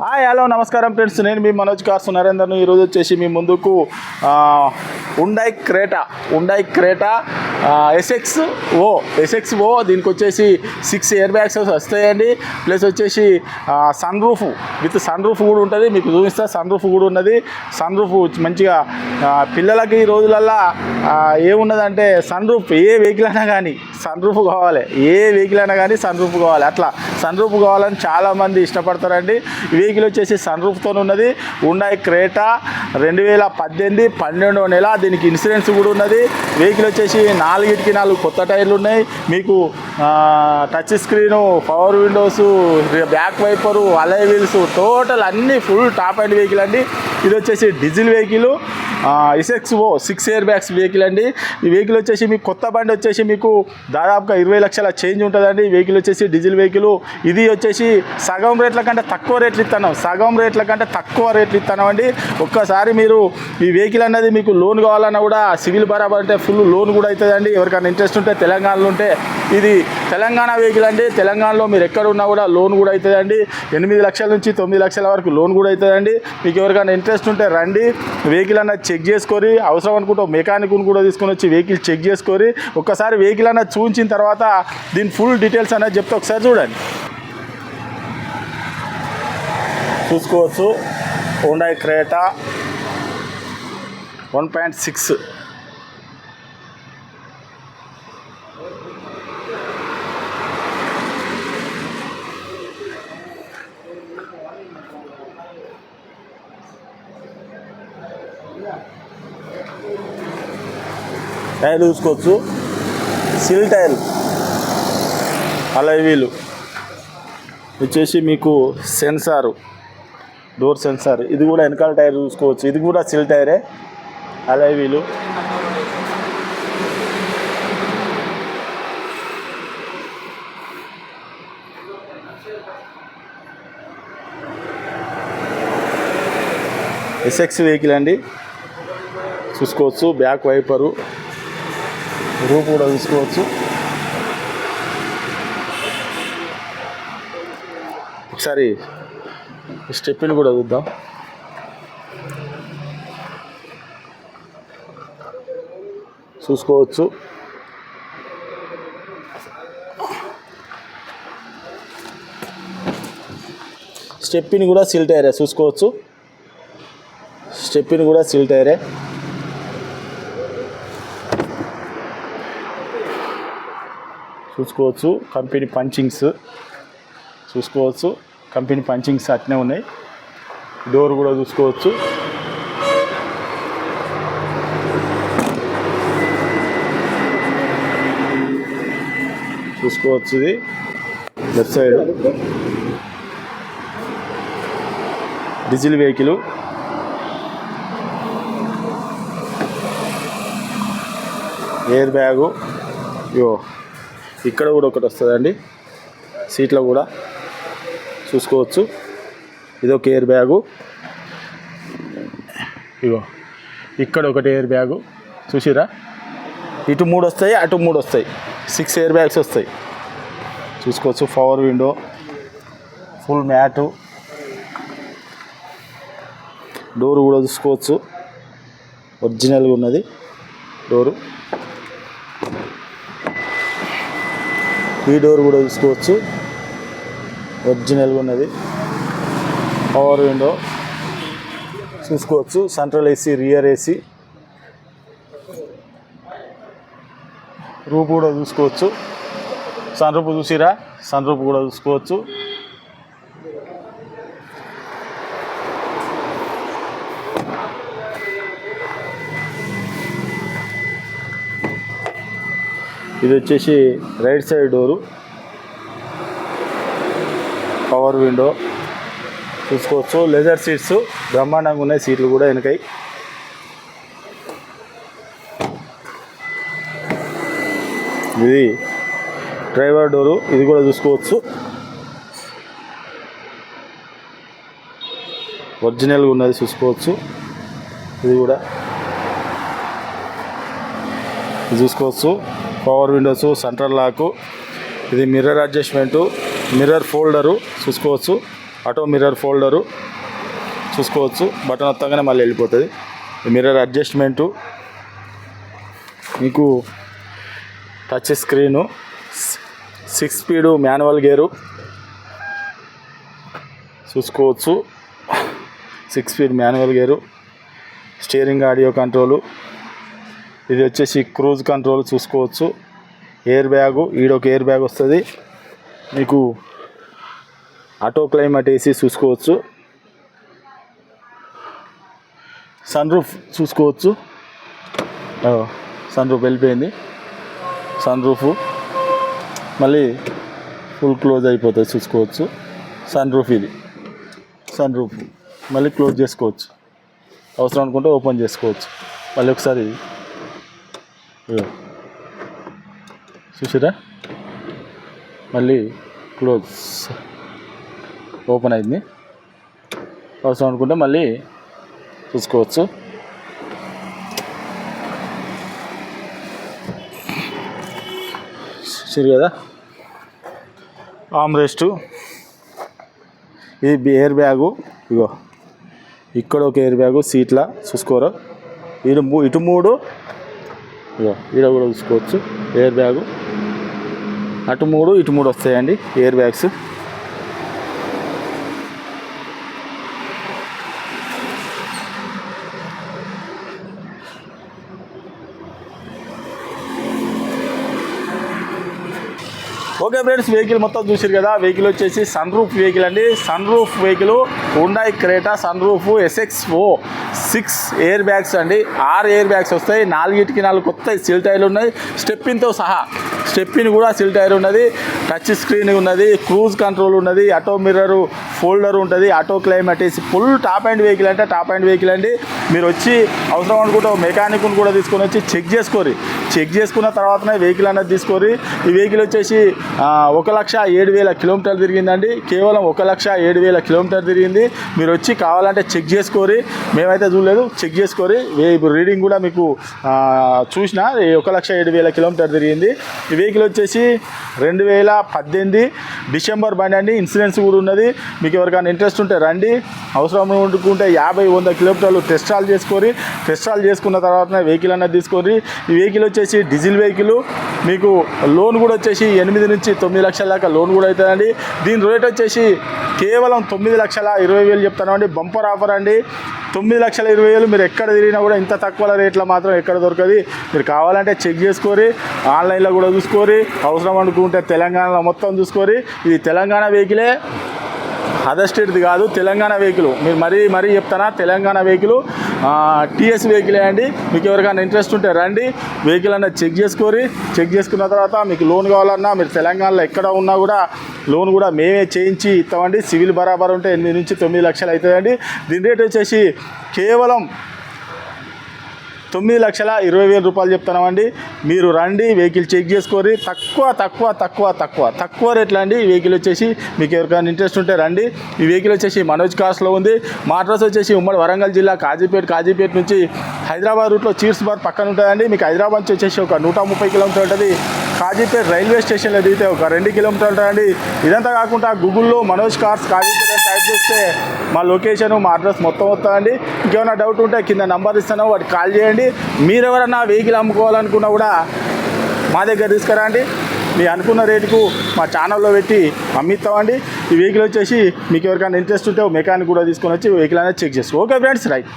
Hi hello నమస్కారం friends. నేను మీ Manoj cars నరేందర్ను ఈరోజు వచ్చేసి మీ ముందుకు ఉండాయి క్రేటా ఉండాయి Creta SX O SX O దీనికి వచ్చేసి సిక్స్ ఇయర్ బ్యాగ్స్ వస్తాయండి. ప్లస్ వచ్చేసి sunroof with sunroof కూడా ఉంటుంది. మీకు చూపిస్తా సన్ రూఫ్ కూడా ఉన్నది. సన్ రూఫ్ మంచిగా పిల్లలకి ఈ రోజులల్లా ఏమున్నదంటే సన్ రూఫ్ ఏ వెహికల్ అయినా కానీ సన్ రూఫ్ కావాలి. ఏ వెహికల్ అయినా కానీ సన్ రూఫ్ కావాలి. అట్లా సన్ రూఫ్ కావాలని చాలామంది ఇష్టపడతారండి. వెహికల్ వచ్చేసి సన్ రూఫ్తో ఉన్నది. ఉండాయి క్రేటా రెండు వేల పద్దెనిమిది పన్నెండో నెల దీనికి ఇన్సూరెన్స్ కూడా ఉన్నది. వెహికల్ వచ్చేసి నాలుగిటికి నాలుగు కొత్త టైర్లు ఉన్నాయి. మీకు touch screen power windows back wiper alloy wheels total అన్నీ ఫుల్ టాప్ అండ్ వెహికల్ అండి. ఇది వచ్చేసి diesel vehicle SX O O six airbags vehicle అండి. ఈ వెహికల్ వచ్చేసి మీకు కొత్త బండి వచ్చేసి మీకు దాదాపుగా ఇరవై లక్షల చేంజ్ ఉంటుందండి. ఈ వెహికల్ వచ్చేసి డీజిల్ వెహికల్. ఇది వచ్చేసి సగం రేట్ల కంటే తక్కువ రేట్లు ఇస్తాను సగం రేట్ల కంటే తక్కువ రేట్లు ఇస్తాను అండి. ఒక్కసారి మీరు ఈ వెహికల్ అనేది మీకు లోన్ కావాలన్నా కూడా సివిల్ బరాబర్ అంటే ఫుల్ లోన్ కూడా అవుతుందండి ఎవరికైనా ఇంట్రెస్ట్ ఉంటే తెలంగాణలో ఉంటే ఇది తెలంగాణ వెహికల్ అండి. తెలంగాణలో మీరు ఎక్కడ ఉన్నా కూడా లోన్ కూడా అవుతుందండి. ఎనిమిది లక్షల నుంచి తొమ్మిది లక్షల వరకు లోన్ కూడా అవుతుందండి. మీకు ఎవరికైనా ఇంట్రెస్ట్ ఉంటే రండి. వెహికల్ అన్న చెక్ చేసుకొని అవసరం అనుకుంటే మెకానిక్ని కూడా తీసుకొని వచ్చి వెహికల్ చెక్ చేసుకొని ఒక్కసారి వెహికల్ అన్న చూపించిన తర్వాత దీని ఫుల్ డీటెయిల్స్ అనేది చెప్తే ఒకసారి చూడండి. చూసుకోవచ్చు. Hyundai Creta one point six tyre చూసుకోవచ్చు. సిల్ టైర్ అలైవీలు వచ్చేసి మీకు సెన్సారు. Door censor. ఇది కూడా వెనకాల టైర్ చూసుకోవచ్చు. ఇది కూడా సిల్ టైరే. అలైవీలు ఎస్ఎక్స్ వెహికల్ అండి. చూసుకోవచ్చు. Back wiper. రూ కూడా తీసుకోవచ్చు. ఒకసారి స్టెప్పిని కూడా చూద్దాం. చూసుకోవచ్చు. స్టెప్పిని కూడా సిల్ టైరే చూసుకోవచ్చు. స్టెప్పిని కూడా సిల్ టైరే చూసుకోవచ్చు. కంపెనీ పంచింగ్స్ చూసుకోవచ్చు. కంపెనీ పంచింగ్స్ అట్నే ఉన్నాయి. డోర్ కూడా చూసుకోవచ్చు. చూసుకోవచ్చు ఇది. Left side. Diesel vehicle. Airbag. యో ఇక్కడ కూడా ఒకటి వస్తుందండి. సీట్లో కూడా చూసుకోవచ్చు. ఇదొక ఒక ఎయిర్ బ్యాగు. ఇగో ఇక్కడ ఒకటి ఎయిర్ బ్యాగు. చూసిరా ఇటు మూడు వస్తాయి అటు మూడు వస్తాయి. సిక్స్ ఎయిర్ బ్యాగ్స్ వస్తాయి. చూసుకోవచ్చు power window full mat door కూడా చూసుకోవచ్చు. ఒరిజినల్గా ఉన్నది. డోరు ఈ డోర్ కూడా చూసుకోవచ్చు ఒరిజినల్గా ఉన్నది. పవర్ విండో చూసుకోవచ్చు. Central AC rear AC roof కూడా చూసుకోవచ్చు. సన్ రూప్ చూసిరా? సన్ రూప్ కూడా చూసుకోవచ్చు. ఇది వచ్చేసి right side door. Power window. చూసుకోవచ్చు. లెదర్ సీట్స్ బ్రహ్మాండంగా ఉన్నాయి. సీట్లు కూడా వెనకాయి ఇది డ్రైవర్ డోరు. ఇది కూడా చూసుకోవచ్చు. ఒరిజినల్గా ఉన్నది చూసుకోవచ్చు. ఇది కూడా. చూసుకోవచ్చు. పవర్ విండోస్ సెంట్రల్ లాకు ఇది మిర్రర్ అడ్జస్ట్మెంటు మిర్రర్ ఫోల్డరు చూసుకోవచ్చు ఆటో మిర్రర్ ఫోల్డరు చూసుకోవచ్చు బటన్ వత్తగానే మళ్ళీ వెళ్ళిపోతుంది. మిర్రర్ అడ్జస్ట్మెంటు మీకు touch screen six speed manual gear చూసుకోవచ్చు. Six speed manual gear steering audio control ఇది వచ్చేసి క్రూజ్ కంట్రోల్ చూసుకోవచ్చు. ఎయిర్ బ్యాగు ఈడొక ఎయిర్ బ్యాగ్ వస్తుంది. మీకు ఆటో క్లైమేట్ ఏసీ చూసుకోవచ్చు. సన్ రూఫ్ చూసుకోవచ్చు. సన్ రూఫ్ వెళ్ళిపోయింది. సన్ రూఫ్ మళ్ళీ ఫుల్ క్లోజ్ అయిపోతుంది చూసుకోవచ్చు. సన్ రూఫ్ ఇది. సన్ రూఫ్ మళ్ళీ క్లోజ్ చేసుకోవచ్చు. అవసరం అనుకుంటే ఓపెన్ చేసుకోవచ్చు. మళ్ళీ ఒకసారి చూసారా? మళ్ళీ క్లోజ్. ఓపెన్ అయింది. అవసరం అనుకుంటే మళ్ళీ చూసుకోవచ్చు. సరే కదా? ఆమ్ రెస్ట్ ఇది ఎయిర్ బ్యాగు. ఇగో. ఇక్కడ ఒక ఎయిర్ బ్యాగు సీట్లా. చూసుకోరు? ఇటు మూ ఇటు మూడు ఈడ కూడా చూసుకోవచ్చు ఎయిర్ బ్యాగు అటు మూడు ఇటు మూడు వస్తాయండి air bags okay friends vehicle మొత్తం చూసారు కదా వెహికల్ వచ్చేసి సన్ రూఫ్ వెహికల్ అండి. సన్ రూఫ్ వెహికల్ ఉండాయి Creta sunroof SX O six airbags అండి. ఆరు ఎయిర్ బ్యాగ్స్ వస్తాయి. నాలుగిటికి నాలుగు కొత్త సిల్ టైర్లు ఉన్నాయి. స్టెప్పిన్తో సహా. స్టెప్పిన్ కూడా సిల్ టైర్ ఉన్నది. టచ్ స్క్రీన్ ఉన్నది క్రూజ్ కంట్రోల్ ఉన్నది ఆటో మిర్రర్ ఫోల్డర్ ఉంటుంది auto climate AC full top end vehicle అంటే టాప్ అండ్ వెహికల్ అండి. మీరు వచ్చి అవసరం అనుకుంటే మెకానిక్ని కూడా తీసుకొని వచ్చి చెక్ చేసుకోరి. చెక్ చేసుకున్న తర్వాతనే వెహికల్ అనేది తీసుకోరి. ఈ వెహికల్ వచ్చేసి ఒక లక్ష ఏడు వేల కిలోమీటర్లు తిరిగిందండి. కేవలం ఒక లక్ష ఏడు వేల కిలోమీటర్ తిరిగింది. మీరు వచ్చి కావాలంటే చెక్ చేసుకోరి. మేమైతే చూడలేదు చెక్ చేసుకోరి. ఇప్పుడు రీడింగ్ కూడా మీకు చూసిన ఒక లక్ష ఏడు వేల కిలోమీటర్ తిరిగింది. ఈ వెహికల్ వచ్చేసి రెండు వేల పద్దెనిమిది డిసెంబర్ బండి అండి ఇన్సూరెన్స్ కూడా ఉన్నది. మీకు ఎవరికైనా ఇంట్రెస్ట్ ఉంటే రండి. అవసరం ఉంటుకుంటే యాభై వంద కిలోమీటర్లు టెస్ట్ చేసుకొని టెస్ట్ చేసుకున్న తర్వాత వెహికల్ అనేది తీసుకొని ఈ వెహికల్ వచ్చేసి డీజిల్ వెహికల్ మీకు లోన్ కూడా వచ్చేసి ఎనిమిది నుంచి తొమ్మిది లక్షల దాకా లోన్ కూడా అవుతుందండి. దీని రేట్ వచ్చేసి కేవలం తొమ్మిది లక్షల ఇరవై వేలు చెప్తానండి బంపర్ ఆఫర్ అండి. తొమ్మిది లక్షల ఇరవై వేలు మీరు ఎక్కడ తిరిగినా కూడా ఇంత తక్కువ రేట్లో మాత్రం ఎక్కడ దొరకదు. మీరు కావాలంటే చెక్ చేసుకోరి ఆన్లైన్లో కూడా చూసుకోరి అవసరం అనుకుంటే తెలంగాణలో మొత్తం చూసుకోరి ఇది తెలంగాణ వెహికలే అదర్ స్టేట్ది కాదు తెలంగాణ వెహికల్. మీరు మరీ మరీ చెప్తానా తెలంగాణ వెహికల్ టీఎస్ వెహికలే అండి. మీకు ఎవరికైనా ఇంట్రెస్ట్ ఉంటే రండి వెహికల్ అన్నది చెక్ చేసుకోరి చెక్ చేసుకున్న తర్వాత మీకు లోన్ కావాలన్నా మీరు తెలంగాణలో ఎక్కడ ఉన్నా కూడా లోన్ కూడా మేమే చేయించి ఇస్తామండి. సివిల్ బరాబర్ ఉంటే ఎనిమిది నుంచి తొమ్మిది లక్షలు అవుతుందండి దీని రేట్ వచ్చేసి కేవలం తొమ్మిది లక్షల ఇరవై వేల రూపాయలు చెప్తున్నామండి. మీరు రండి వెహికల్ చెక్ చేసుకోరి తక్కువ తక్కువ తక్కువ తక్కువ తక్కువ రేట్లో అండి. ఈ వెహికల్ వచ్చేసి మీకు ఎవరికైనా ఇంట్రెస్ట్ ఉంటే రండి. ఈ వెహికల్ వచ్చేసి మనోజ్ కార్స్లో ఉంది. మా అడ్రస్ వచ్చేసి ఉమ్మడి వరంగల్ జిల్లా కాజీపేట కాజీపేట నుంచి హైదరాబాద్ రూట్లో చీర్స్ బార్ పక్కన ఉంటుందండి. మీకు హైదరాబాద్ నుంచి వచ్చేసి ఒక నూట ముప్పై కిలోమీటర్ ఉంటుంది. కాజీపే రైల్వే స్టేషన్లో దిగితే ఒక రెండు కిలోమీటర్లు రండి ఇదంతా కాకుండా గూగుల్లో మనోజ్ కార్స్ కాజీపేట అని టైప్ చేస్తే మా లొకేషన్ మా అడ్రస్ మొత్తం వస్తుందండి. ఇంకేమైనా డౌట్ ఉంటే కింద నంబర్ ఇస్తాను వాటికి కాల్ చేయండి. మీరు ఎవరైనా వెహికల్ అమ్ముకోవాలనుకున్నా కూడా మా దగ్గర తీసుకురండి. మీ అనుకున్న రేటుకు మా ఛానల్లో పెట్టి అమ్మిస్తామండి. ఈ వెహికల్ వచ్చేసి మీకు ఎవరికైనా ఇంట్రెస్ట్ ఉంటే మెకానిక్ కూడా తీసుకొని వచ్చి వెహికల్ అనేది చెక్ చేసుకో ఓకే ఫ్రెండ్స్ రైట్.